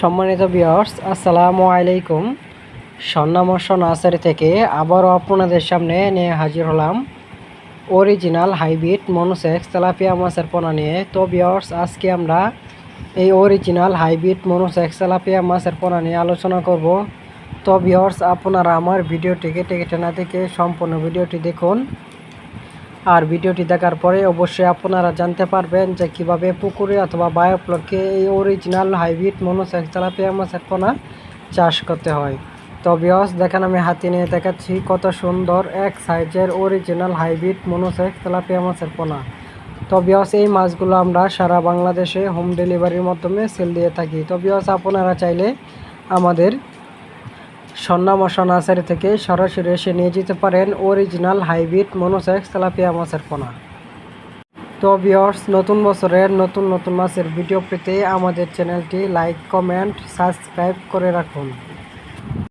সম্মানিত বিয়ার্স আসসালামু আলাইকুম। স্বর্ণামর্ষ নার্সারি থেকে আবারও আপনাদের সামনে নিয়ে হাজির হলাম। অরিজিনাল হাইব্রিড মনোসেক্স তেলাপিয়া মাছের পোনা নিয়ে। তো বিয়ার্স আজকে আমরা এই অরিজিনাল হাইব্রিড মনোসেক্স তেলাপিয়া মাছের পোনা নিয়ে আলোচনা করব। তো বিয়ার্স আপনারা আমার ভিডিওটিকে কেটে কেটে না দেখে সম্পূর্ণ ভিডিওটি দেখুন। আর ভিডিওটি দেখার পরে অবশ্যই আপনারা জানতে পারবেন যে কীভাবে পুকুরে অথবা বায়োপ্লকে এই অরিজিনাল হাইব্রিড মনোসেক্স তেলাপিয়া মাছের পোনা চাষ করতে হয়। তো বিয়স দেখেন আমি হাতি নিয়ে দেখাচ্ছি কত সুন্দর এক সাইজের অরিজিনাল হাইব্রিড মনোসেক্স তেলাপিয়া মাছের পোনা তো বিয়স এই মাছগুলো আমরা সারা বাংলাদেশে হোম ডেলিভারির মাধ্যমে সেল দিয়ে থাকি। তো বিয়স আপনারা চাইলে আমাদের স্বর্ণামশা নার্সারি থেকে সরাসরি এসে নিয়ে যেতে পারেন অরিজিনাল হাইব্রিড মনোসেক্স তেলাপিয়া মাছের পোনা। তো বিয়র্স নতুন বছরের নতুন নতুন মাছের ভিডিও পেতে আমাদের চ্যানেলটি লাইক, কমেন্ট, সাবস্ক্রাইব করে রাখুন।